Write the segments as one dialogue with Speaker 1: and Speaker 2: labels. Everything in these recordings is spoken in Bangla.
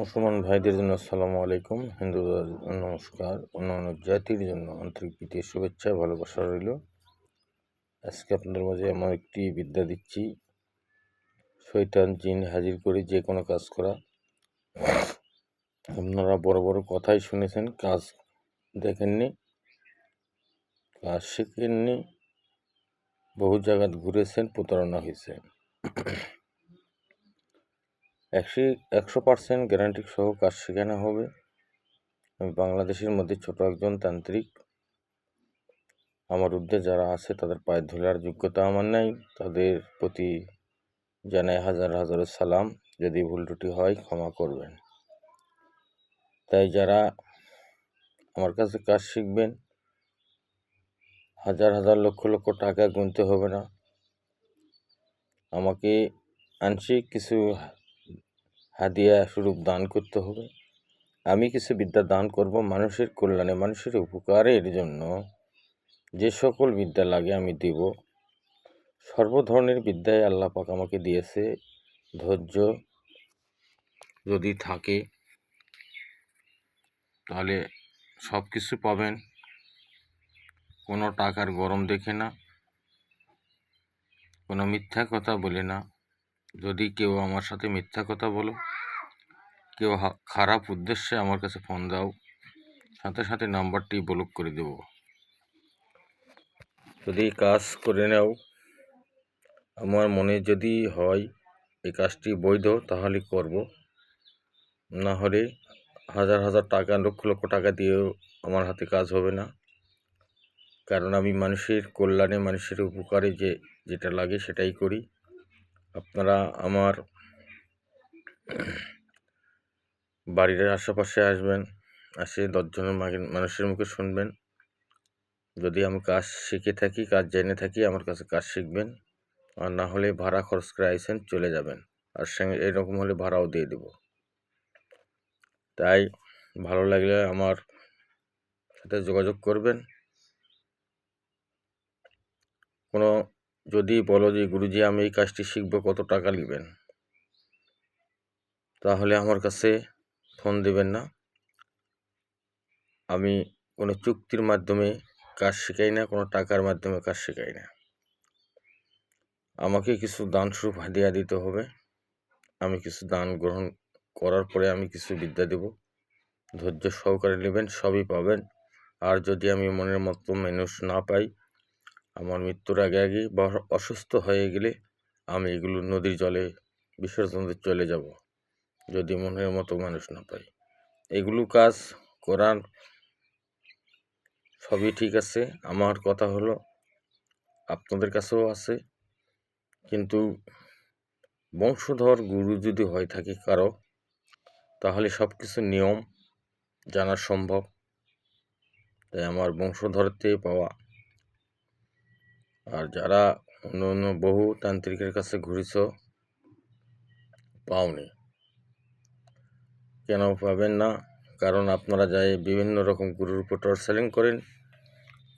Speaker 1: মুসলমান ভাইদের জন্য আসসালামু আলাইকুম। হিন্দুদের নমস্কার। অন্যান্য জাতির জন্য আন্তরিক প্রীতি শুভেচ্ছা, ভালোবাসা রইল। আজকে আপনাদের মাঝে আমার একটি বিদ্যা দিচ্ছি। শৈতান জিন হাজির করে যে কোনো কাজ করা। আপনারা বড় বড় কথাই শুনেছেন, কাজ দেখেননি, কাজ শিখেননি, বহু জায়গায় ঘুরেছেন, প্রতারণা হয়েছে একশো একশো পার্সেন্ট গ্যারান্টি সহ কাজ শেখানো হবে। আমি বাংলাদেশের মধ্যে ছোট একজন তান্ত্রিক। আমার ঊর্ধ্বে যারা আছে, তাদের পায়ে ধুলার যোগ্যতা আমার নাই। তাদের প্রতি জানাই হাজার হাজার সালাম। যদি ভুল ত্রুটি হয়, ক্ষমা করবেন। তাই যারা আমার কাছে কাজ শিখবেন, হাজার হাজার লক্ষ লক্ষ টাকা গুনতে হবে না। আমাকে আংশিক কিছু হাদিয়া স্বরূপ দান করতে হবে। আমি কিছু বিদ্যা দান করব মানুষের কল্যাণে, মানুষের উপকারের জন্য। যে সকল বিদ্যা লাগে আমি দেব। সর্ব ধরনের বিদ্যায় আল্লাহ পাক আমাকে দিয়েছে। ধৈর্য যদি থাকে, তাহলে সব কিছু পাবেন। কোনো টাকার গরম দেখে না, কোনো মিথ্যা কথা বলে না। যদি কেউ আমার সাথে মিথ্যা কথা বলো, কেউ খারাপ উদ্দেশ্যে আমার কাছে ফোন দাও, সাথে সাথে নাম্বারটি ব্লক করে দেব। যদি কাজ করে নাও, আমার মনে যদি হয় এই কাজটি বৈধ, তাহলে করব। না হলে হাজার হাজার টাকা, লক্ষ লক্ষ টাকা দিয়েও আমার হাতে কাজ হবে না। কারণ আমি মানুষের কল্যাণে, মানুষের উপকারে যে, যেটা লাগে সেটাই করি। আপনারা আমার বাড়ির আশেপাশে আসবেন, আসে দশজনের মানুষের মুখে শুনবেন। যদি আমি কাজ শিখে থাকি, কাজ জেনে থাকি, আমার কাছে কাজ শিখবেন। আর না হলে ভাড়া খরচ করে আইসেন, চলে যাবেন। আর সঙ্গে এরকম হলে ভাড়াও দিয়ে দেব। তাই ভালো লাগলে আমার সাথে যোগাযোগ করবেন। কোনো যদি বলো যে, গুরুজি, আমি এই কাজটি শিখব, কত টাকা নেবেন? তাহলে আমার কাছে ফোন দেবেন না। আমি কোনো চুক্তির মাধ্যমে কাজ শেখাই না, কোনো টাকার মাধ্যমে কাজ শেখাই না। আমাকে কিছু দান স্বরূপ হাদিয়া দিতে হবে। আমি কিছু দান গ্রহণ করার পরে আমি কিছু বিদ্যা দেব। ধৈর্য সহকারে নেবেন, সবই পাবেন। আর যদি আমি মনের মতো মানুষ না পাই আমার মৃত্যুর আগে আগে বা অসুস্থ হয়ে গেলে আমি এগুলো নদীর জলে বিসর্জন চলে যাব। যদি মনের মতো মানুষ না পাই। এগুলো কাজ করার সবই ঠিক আছে। আমার কথা হলো, আপনাদের কাছেও আছে। কিন্তু বংশধর গুরু যদি হয়ে থাকে কারও, তাহলে সব কিছু নিয়ম জানা সম্ভব। তাই আমার বংশধরতে পাওয়া আর যারা অন্য অন্য বহু তান্ত্রিকের কাছে ঘুরেছ, পাওনি। কেন পাবেন না? কারণ আপনারা যাই বিভিন্ন রকম গুরুর উপর টর্চারিং করেন,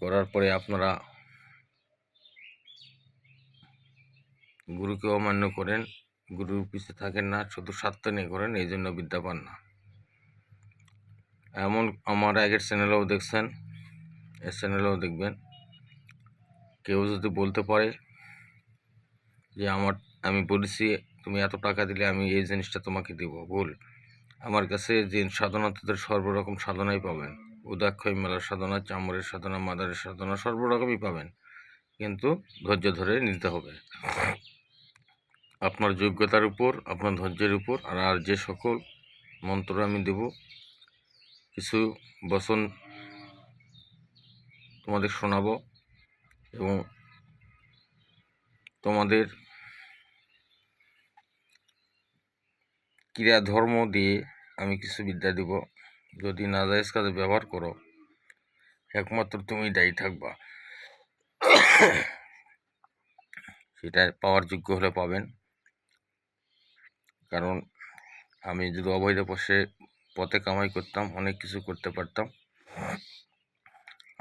Speaker 1: করার পরে আপনারা গুরুকে অমান্য করেন, গুরুর পিছিয়ে থাকেন না, শুধু স্বার্থ নিয়ে করেন, এই জন্য বিদ্যা পান না। এমন আমার আগের চ্যানেলেও দেখছেন, এর চ্যানেলেও দেখবেন। কেউ যদি বলতে পারে যে আমার, আমি বলেছি, তুমি এত টাকা দিলে আমি এই জিনিসটা তোমাকে দেব, ভুল। আমার কাছে যে সাধনা, তাদের সর্বরকম সাধনাই পাবেন। উদাক্ষয় মেলার সাধনা, চামড়ের সাধনা, মাদারের সাধনা, সর্বরকমই পাবেন। কিন্তু ধৈর্য ধরে নিতে হবে। আপনার যোগ্যতার উপর, আপনার ধৈর্যের উপর, আর আর যে সকল মন্ত্র আমি দেব, কিছু বসন তোমাদের শোনাবো। এবং তোমাদের ক্রিয়া ধর্ম দিয়ে আমি কিছু বিদ্যা দিব। যদি নাজায়েজ কাজে ব্যবহার করো। একমাত্র তুমি দায়ী থাকবা। সেটা পাওয়ার যোগ্য হলে পাবেন। কারণ আমি যদি অবৈধ পথে পথে কামাই করতাম, অনেক কিছু করতে পারতাম।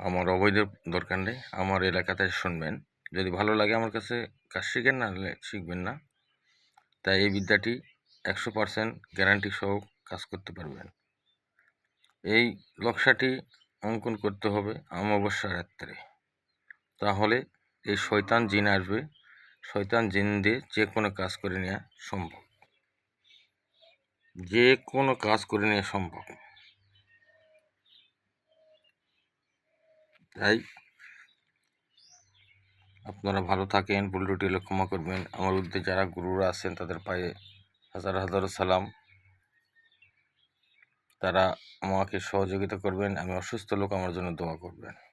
Speaker 1: আমার অবৈধ দরকার নেই। আমার এলাকাতে শুনবেন। যদি ভালো লাগে আমার কাছে, কাজ শিখেন, না শিখবেন না। তাই এই বিদ্যাটি একশো পারসেন্ট গ্যারান্টি সহ কাজ করতে পারবেন। এই নকশাটি অঙ্কন করতে হবে অমাবস্যা রাত্রে। তাহলে এই শয়তান জিন আসবে। শয়তান জিন দিয়ে যে কোনো কাজ করে নেওয়া সম্ভব। যে কোনো কাজ করে নেওয়া সম্ভব। তাই। আপনারা ভালো থাকেন, ভুল রুটি হলে ক্ষমা করবেন। আমার উদ্দে যারা গুরুরা আছেন, তাদের পায়ে হাজার হাজার সালাম। তারা আমাকে সহযোগিতা করবেন, আমি অসুস্থ লোক, আমার জন্য দোয়া করবেন।